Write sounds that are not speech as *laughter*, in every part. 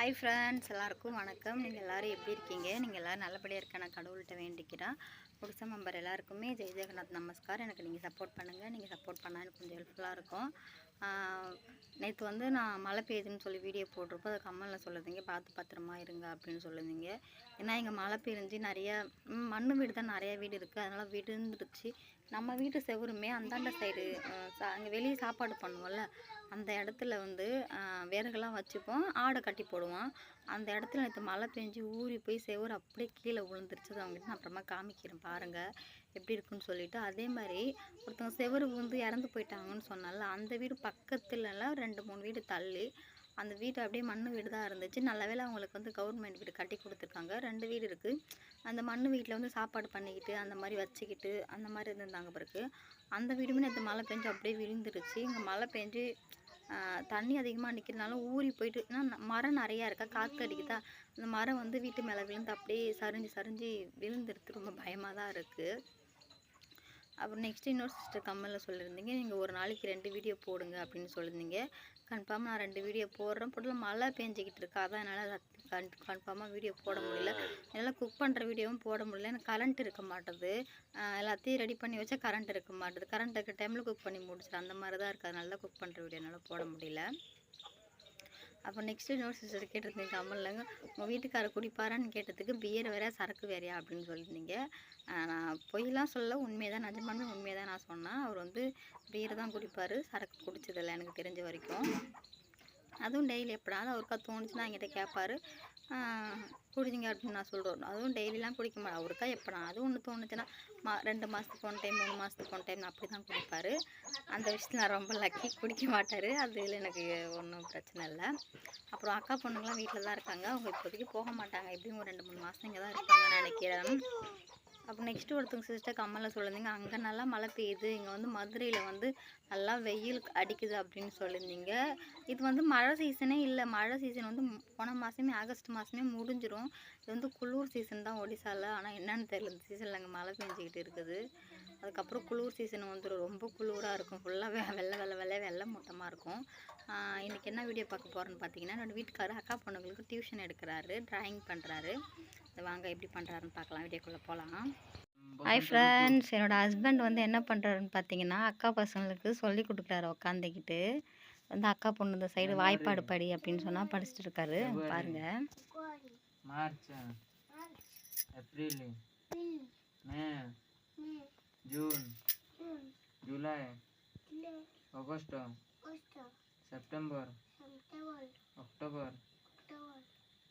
Hi friends எல்லாருக்கும் வணக்கம். நீங்கள் எல்லோரும் எப்படி இருக்கீங்க? நீங்கள் எல்லோரும் நல்லபடியாக இருக்க நான் கடவுள்கிட்ட வேண்டிக்கிறேன். புதுசா மெம்பர் எல்லாருக்குமே ஜெய் ஜெகநாத் நமஸ்கார். எனக்கு நீங்கள் சப்போர்ட் பண்ணுங்கள் நீங்கள் சப்போர்ட் பண்ணால் எனக்கு கொஞ்சம் ஹெல்ப்ஃபுல்லாக இருக்கும். நேற்று வந்து நான் மழை பெய்யுதுன்னு சொல்லி வீடியோ போட்டிருப்போ அதை கம்மலில் சொல்லுதீங்க. பார்த்து பத்திரமா இருங்க அப்படின்னு சொல்லுதீங்க. ஏன்னா இங்கே மழை பெய்ஞ்சு நிறைய மண் மண்ணு வீடு தான் நிறைய வீடு இருக்குது அதனால் விழுந்துருச்சு. நம்ம வீட்டு செவருமே அந்தாண்ட சைடு அங்கே வெளியே சாப்பாடு பண்ணுவோம்ல அந்த இடத்துல வந்து விறகுலாம் வச்சுப்போம். ஆடை கட்டி போடுவோம். அந்த இடத்துல நேற்று மழை பெஞ்சு ஊறி போய் செவுரு அப்படியே கீழே விழுந்துருச்சு. அவங்ககிட்ட நான் அப்புறமா காமிக்கிறேன் பாருங்கள் எப்படி இருக்குன்னு சொல்லிட்டு. அதே மாதிரி ஒருத்தவங்க செவுரு வந்து இறந்து போயிட்டாங்கன்னு சொன்னால அந்த வீடு பக்கத்துலலாம் ரெண்டு மூணு வீடு தள்ளி அந்த வீடு அப்படியே மண் வீடு தான் இருந்துச்சு. நல்ல வேலை அவங்களுக்கு வந்து கவர்மெண்ட் வீடு கட்டி கொடுத்துருக்காங்க. ரெண்டு வீடு இருக்குது அந்த மண் வீட்டில் வந்து சாப்பாடு பண்ணிக்கிட்டு அந்த மாதிரி வச்சுக்கிட்டு அந்த மாதிரி இருந்திருந்தாங்க பிறகு. அந்த வீடுமே நேற்று மழை பெஞ்சு அப்படியே விழுந்துருச்சு. இங்கே மழை பெஞ்சு தண்ணி அதிகமாக நிற்கிறதுனால ஊறி போயிட்டு ஏன்னா மரம் நிறையா இருக்கா? காற்று அடிக்குதா? அந்த மரம் வந்து வீட்டு மேலே விழுந்து அப்படியே சரிஞ்சு சரிஞ்சு விழுந்துருது ரொம்ப பயமாக தான் இருக்குது அப்புறம் நெக்ஸ்ட் இன்னொரு சிஸ்டர் கம்மலில் சொல்லியிருந்தீங்க நீங்கள் ஒரு நாளைக்கு ரெண்டு வீடியோ போடுங்க அப்படின்னு சொல்லியிருந்தீங்க கன்ஃபார்மாக நான் ரெண்டு வீடியோ போடுறேன். போட்டு மழை பேஞ்சிக்கிட்டு இருக்கா. அதான் என்னால் கன் கன்ஃபார்மாக வீடியோ போட முடியல. என்னால் குக் பண்ணுற வீடியோவும் போட முடியல. எனக்கு கரண்ட் இருக்க மாட்டுது. எல்லாத்தையும் ரெடி பண்ணி வச்சா கரண்ட் இருக்க மாட்டுது. கரண்ட் இருக்க டைமில் குக் பண்ணி முடிச்சிடும் அந்த மாதிரி தான் இருக்குது அதனால தான் குக் பண்ணுற வீடியோ என்னால் போட முடியல. அப்போ நெக்ஸ்ட்டு இன்னொரு சிஸ்டர் கேட்டிருந்தீங்க கம்மல்லைங்க உங்கள் வீட்டுக்கார குடிப்பாரான்னு கேட்டதுக்கு பியர் வேற சரக்கு வேறையா? அப்படின்னு சொல்லியிருந்தீங்க. நான் பொய்லாம் சொல்ல உண்மையை தான் நிஜமானமே உண்மையை தான் நான் சொன்னேன். அவர் வந்து பியர் தான் குடிப்பார் சரக்கு குடிச்சதில்லை எனக்கு தெரிஞ்ச வரைக்கும். அதுவும் டெய்லி எப்படாது அவருக்கா தோணுச்சுன்னா என்கிட்ட கேட்பாரு. ஆஹ் அப்படின்னு நான் சொல்கிறோம் அதுவும் டெய்லிலாம் குடிக்க மாட்டேன். அவருக்கா எப்படா அது ஒன்று தோணுச்சுன்னா மா ரெண்டு மாதத்துக்கு ஒன் டைம் மூணு மாதத்துக்கு ஒன் டைம் அப்படி தான் குடிப்பார். அந்த விஷயத்தில் நான் ரொம்ப லக்கி குடிக்க மாட்டார். அதில் எனக்கு ஒன்றும் பிரச்சனை இல்லை. அப்புறம் அக்கா பொண்ணுங்களாம் வீட்டில் தான் இருக்காங்க. அவங்க இப்போதைக்கு போக மாட்டாங்க. எப்படியும் ஒரு ரெண்டு மூணு மாதம் இங்கே தான் இருப்பாங்கன்னு நினைக்கிறேன். அப்போ நெக்ஸ்ட்டு ஒருத்தவங்க சிஸ்டர் கம்மலில் சொல்லியிருந்தீங்க அங்கே நல்லா மழை பெய்யுது இங்கே வந்து மதுரையில் வந்து நல்லா வெயில் அடிக்குது அப்படின்னு சொல்லியிருந்தீங்க இது வந்து மழை சீசனே இல்லை. மழை சீசன் வந்து போன மாதமே ஆகஸ்ட் மாதமே முடிஞ்சிடும் இது வந்து குளிர் சீசன் தான் ஒடிசாவில் ஆனால் என்னென்னு தெரியல இந்த சீசனில் அங்கே மழை பெஞ்சிக்கிட்டு இருக்குது. அதுக்கப்புறம் குளிர் சீசன் வந்துடும் ரொம்ப குளிராக இருக்கும். ஃபுல்லாக வெள்ளை வெள்ளை வெள்ளை வெள்ளை மூட்டமாக இருக்கும். இன்றைக்கி என்ன வீடியோ பார்க்க போகிறேன்னு பார்த்தீங்கன்னா என்னோடய வீட்டுக்காரர் அக்கா பொண்ணுங்களுக்கு டியூஷன் எடுக்கிறாரு. ட்ராயிங் பண்ணுறாரு அது வாங்க எப்படி பண்ணுறாருன்னு பார்க்கலாம். வீடியோக்குள்ளே போகலாம் ஹாய் ஃப்ரெண்ட்ஸ் என்னோடய ஹஸ்பண்ட் வந்து என்ன பண்ணுறாருன்னு பார்த்தீங்கன்னா அக்கா பசங்களுக்கு சொல்லி கொடுக்குறாரு உக்காந்துக்கிட்டு. வந்து அக்கா பொண்ணு இந்த சைடு வாய்ப்பாடு படி அப்படின்னு சொன்னால் படிச்சுட்டு இருக்காரு. பாருங்க. March. April. May. June July August September October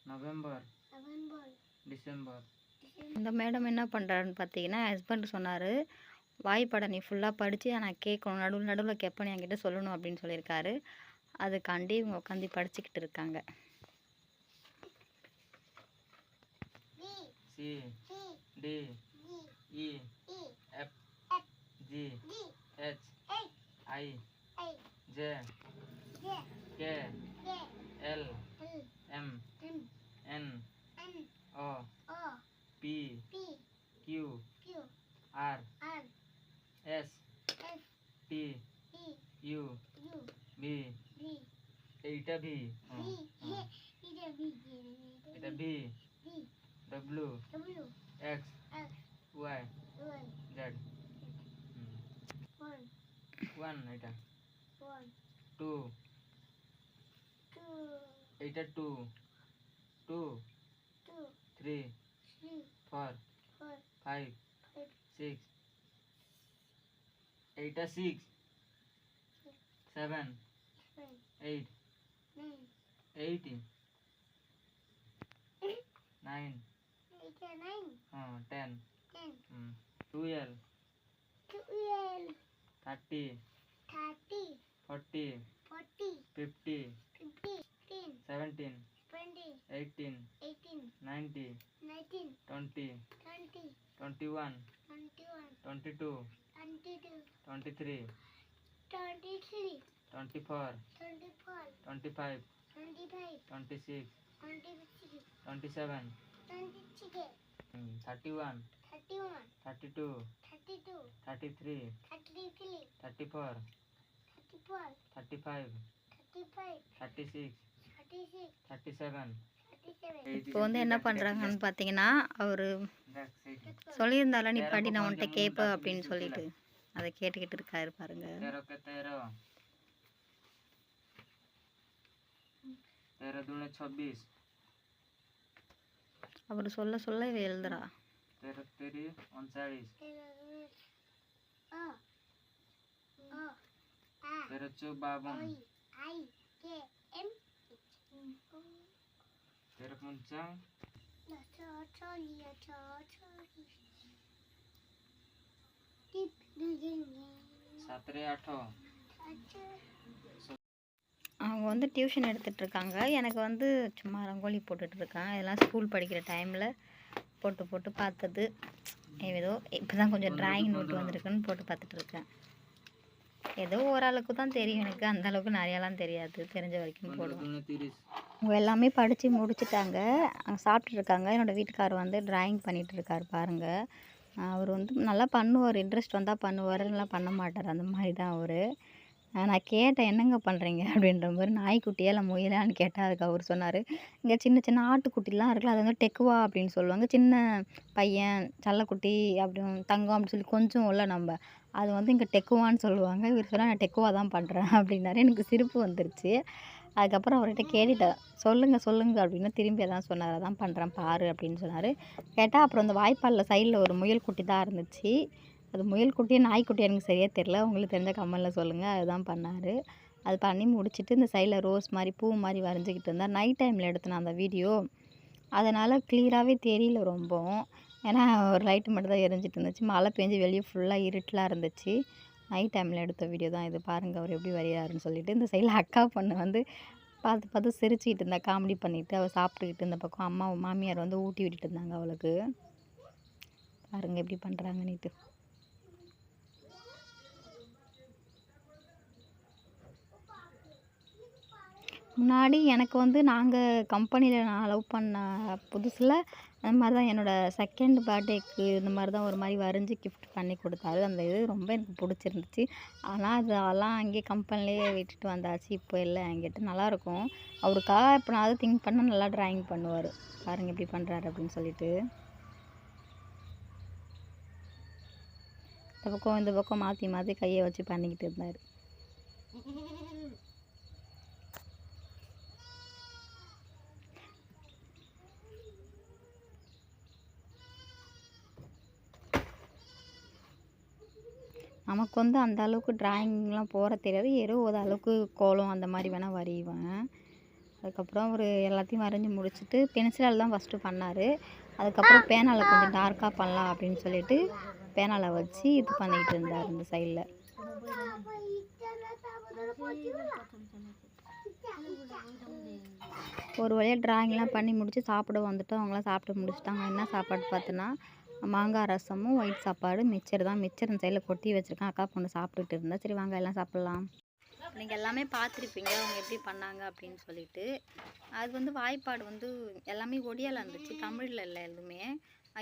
November December இந்த மேடம் என்ன பண்ணுறாருன்னு பார்த்தீங்கன்னா ஹஸ்பண்ட் சொன்னார் வாய்ப்பாடை நீ ஃபுல்லாக படித்து நான் கேட்கணும். நடுவில் நடுவில் கேட்பேன் என்கிட்ட சொல்லணும் அப்படின்னு சொல்லியிருக்காரு. அதுக்காண்டி இவங்க உட்காந்து படிச்சுக்கிட்டு இருக்காங்க. C D E G H I J K L M N O P Q R S T U B এইটা ভি এটা ভি ডব্লিউ টু এইটা two two three four five six এইটা six seven eight eighty nine *laughs* হ্যাঁ ten twelve thirty 90 19 20 20 21 21 22 22 23 23 24 24 25 25 26 26 27 26 hmm, 31 31 32 32 33 33 34 34 35 35 36 36 37 இப்போ வந்து என்ன பண்ணுறாங்கன்னு பார்த்தீங்கன்னா அவர் சொல்லியிருந்தால நீ பாட்டி நான் உன்கிட்ட கேட்ப அப்படின்னு சொல்லிட்டு அதை கேட்டுக்கிட்டு இருக்காரு பாருங்க அவர் சொல்ல சொல்ல இவ எழுதுறா தெரச்சு பாபம் I K M Teraz mąca. No co, co, nie, co, co, சத்திரை அவங்க வந்து டியூஷன் எடுத்துகிட்ருக்காங்க எனக்கு வந்து சும்மா ரங்கோலி போட்டுட்ருக்கேன். இதெல்லாம் ஸ்கூல் படிக்கிற டைமில் போட்டு போட்டு பார்த்தது. ஏதோ இப்போ தான் கொஞ்சம் ட்ராயிங் நோட்டு வந்திருக்குன்னு போட்டு பார்த்துட்ருக்கேன். ஏதோ ஓரளவுக்கு தான் தெரியும் எனக்கு. அந்த அளவுக்கு நிறையாலாம் தெரியாது. தெரிஞ்ச வரைக்கும் போடுவோம். இவங்க எல்லாமே படித்து முடிச்சுட்டாங்க. சாப்பிட்டுருக்காங்க என்னோடய வீட்டுக்கார் வந்து ட்ராயிங் பண்ணிகிட்டு இருக்கார் பாருங்கள் அவர் வந்து நல்லா பண்ணுவார். இன்ட்ரெஸ்ட் வந்தால் பண்ணுவார். நல்லா பண்ண மாட்டார். அந்த மாதிரி தான் அவர். நான் கேட்டேன் என்னங்க பண்ணுறீங்க அப்படின்ற மாதிரி நாய்க்குட்டியா இல்லை முயலான்னு கேட்டால் அதுக்கு அவர் சொன்னார். இங்கே சின்ன சின்ன ஆட்டுக்குட்டிலாம் இருக்குல்ல அது வந்து டெக்குவா அப்படின்னு சொல்லுவாங்க. சின்ன பையன் சல்லக்குட்டி அப்படி தங்கம் அப்படின்னு சொல்லி கொஞ்சம் உள்ள நம்ம. அது வந்து இங்கே டெக்குவான்னு சொல்லுவாங்க. இவர் சொன்னால் நான் டெக்குவா தான் பண்ணுறேன் அப்படின்னாரு. எனக்கு சிரிப்பு வந்துருச்சு. அதுக்கப்புறம் அவர்கிட்ட கேட்டுட்டேன் சொல்லுங்கள் சொல்லுங்கள் அப்படின்னு திரும்பி அதான் சொன்னார். அதான் பண்ணுறேன் பாரு அப்படின்னு சொன்னார். கேட்டால் அப்புறம் அந்த வாய்ப்பாலில் சைடில் ஒரு முயல் குட்டி தான் இருந்துச்சு. அது முயல் குட்டியே நாய்க்குட்டி எனக்கு சரியாக தெரில உங்களுக்கு தெரிஞ்ச கம்மலில் சொல்லுங்கள் அதுதான் பண்ணார். அது பண்ணி முடிச்சுட்டு இந்த சைடில் ரோஸ் மாதிரி பூ மாதிரி வரைஞ்சிக்கிட்டு இருந்தார். நைட் டைமில் எடுத்தேன் அந்த வீடியோ. அதனால் கிளியராகவே தெரியல ரொம்ப ஏன்னா ஒரு லைட்டு மட்டும் தான் எரிஞ்சிட்டு இருந்துச்சு. மழை பெஞ்சு வெளியே ஃபுல்லாக இருட்டலாக இருந்துச்சு. நைட் டைமில் எடுத்த வீடியோ தான் இது. பாருங்கள் அவர் எப்படி வரையாருன்னு சொல்லிட்டு. இந்த சைடில் அக்கா பொண்ணு வந்து பார்த்து பார்த்து சிரிச்சுக்கிட்டு இருந்தா காமெடி பண்ணிட்டு அவள் சாப்பிட்டுக்கிட்டு இந்த பக்கம் அம்மா மாமியார் வந்து ஊட்டி விட்டுட்டு இருந்தாங்க அவளுக்கு. பாருங்கள் எப்படி பண்ணுறாங்கன்னுட்டு முன்னாடி எனக்கு வந்து நாங்கள் கம்பெனியில் நான் லவ் பண்ண புதுசில் அந்த மாதிரி தான் என்னோடய செகண்ட் பர்த்டேக்கு இந்த மாதிரி தான் ஒரு மாதிரி வரைஞ்சி கிஃப்ட் பண்ணி கொடுத்தாரு. அந்த இது ரொம்ப எனக்கு பிடிச்சிருந்துச்சு. ஆனால் அது அதெல்லாம் அங்கேயே கம்பெனிலேயே விட்டுட்டு வந்தாச்சு. இப்போ இல்லை என்கிட்ட நல்லாயிருக்கும் அவருக்காக இப்போ நான் அதை திங்க் பண்ண நல்லா ட்ராயிங் பண்ணுவார். பாருங்கள் எப்படி பண்ணுறாரு அப்படின்னு சொல்லிட்டு. இந்த பக்கம் இந்த பக்கம் மாற்றி மாற்றி கையை வச்சு பண்ணிக்கிட்டு இருந்தார். நமக்கு வந்து அந்த அளவுக்கு டிராயிங்லாம் போட தெரியாது. ஏதோ ஒரு அளவுக்கு கோலம் அந்த மாதிரி வேணால் வரைவேன். அதுக்கப்புறம் அவர் எல்லாத்தையும் வரைஞ்சி முடிச்சுட்டு பென்சிலால் தான் ஃபஸ்ட்டு பண்ணார். அதுக்கப்புறம் பேனாவில் கொஞ்சம் டார்க்காக பண்ணலாம் அப்படின்னு சொல்லிட்டு பேனாவில் வச்சு இது பண்ணிக்கிட்டு இருந்தார் இந்த சைடில் ஒரு வழியாக டிராயிங்லாம் பண்ணி முடித்து சாப்பிட வந்துட்டோம். அவங்களாம் சாப்பிட்டு முடிச்சிட்டாங்க. என்ன சாப்பாடு பார்த்தோன்னா மாங்காய் ரசமும் ஒயிட் சாப்பாடு மிச்சர் தான். மிச்சர் இந்த சைடில் கொட்டி வச்சுருக்கேன். அக்கா பொண்ணு சாப்பிட்டுட்டு இருந்தால் சரி வாங்க எல்லாம் சாப்பிட்லாம். நீங்கள் எல்லாமே பார்த்துருப்பீங்க. அவங்க எப்படி பண்ணாங்க அப்படின்னு சொல்லிட்டு. அது வந்து வாய்ப்பாடு வந்து எல்லாமே ஒடியால் இருந்துச்சு. தமிழில் இல்லை எதுவுமே.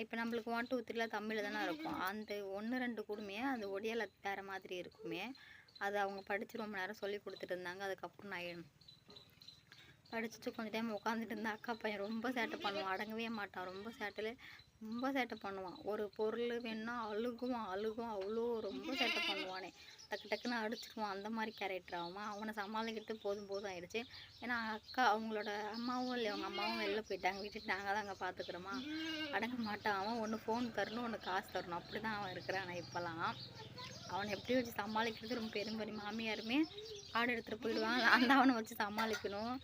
இப்போ நம்மளுக்கு ஒன் டூ த்ரீலாம் தமிழில் தானே இருக்கும். அந்த ஒன்று ரெண்டு கூடமே அந்த ஒடியாவில் வேறு மாதிரி இருக்குமே. அது அவங்க படித்து ரொம்ப நேரம் சொல்லி கொடுத்துட்டு இருந்தாங்க. அதுக்கப்புறம் நான் படிச்சுட்டு கொஞ்சம் டைம் உட்காந்துட்டு இருந்தால் அக்கா பையன் ரொம்ப சேட்டை பண்ணுவான். அடங்கவே மாட்டான். ரொம்ப சேட்டையில் ரொம்ப சேட்டை பண்ணுவான். ஒரு பொருள் வேணும்னா அழுகுவான். அழுகும். அவ்வளோ ரொம்ப சேட்டை பண்ணுவானே. டக்கு டக்குன்னு அடிச்சிருவான். அந்த மாதிரி கேரக்டர் ஆகும்? அவனை சமாளிக்கிட்டு போதும் போதும் ஆயிடுச்சு. ஏன்னா அக்கா அவங்களோட அம்மாவும் இல்லை. அவங்க அம்மாவும் வெளில போயிட்டாங்க. வீட்டுக்கு நாங்கள் தான் அங்கே பார்த்துக்குறோமா அடங்க மாட்டான். அவன் ஒன்று ஃபோன் தரணும் ஒன்று காசு தரணும். அப்படி தான் அவன் இருக்கிறான். இப்போலாம் அவனை எப்படி வச்சு சமாளிக்கிறது ரொம்ப பெரும்பரி மாமியாருமே ஆடு எடுத்துகிட்டு போயிடுவான் அந்த அவனை வச்சு சமாளிக்கணும்.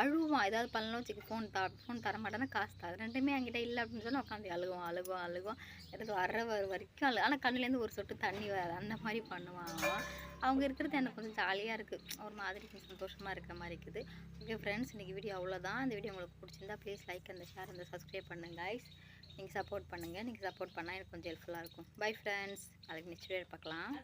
அழுவான். ஏதாவது பண்ணலாம் வச்சுக்க. ஃபோன் தா ஃபோன் தர மாட்டேன்னா காசு தா ரெண்டுமே என்கிட்ட இல்லை அப்படின்னு சொன்னால் உட்காந்து அழுகுவான் அழுகுவான் அழுகுவான் எனக்கு வர்ற வர வரைக்கும் அழு. ஆனால் கண்ணுலேருந்து ஒரு சொட்டு தண்ணி வராது. அந்த மாதிரி பண்ணுவான். அவங்க இருக்கிறது எனக்கு கொஞ்சம் ஜாலியாக இருக்குது ஒரு மாதிரி கொஞ்சம் சந்தோஷமாக இருக்கிற மாதிரி இருக்குது. ஓகே ஃப்ரெண்ட்ஸ் இன்றைக்கி வீடியோ அவ்வளோதான் இந்த வீடியோ உங்களுக்கு பிடிச்சிருந்தா ப்ளீஸ் லைக் அந்த ஷேர் அந்த சப்ஸ்கிரைப் பண்ணுங்க கைஸ் நீங்கள் சப்போர்ட் பண்ணுங்கள் நீங்கள் சப்போர்ட் பண்ணால் எனக்கு கொஞ்சம் ஹெல்ப்ஃபுல்லாக இருக்கும். பை ஃப்ரெண்ட்ஸ் நாளைக்கு நெக்ஸ்ட் வீடியோ பார்க்கலாம்.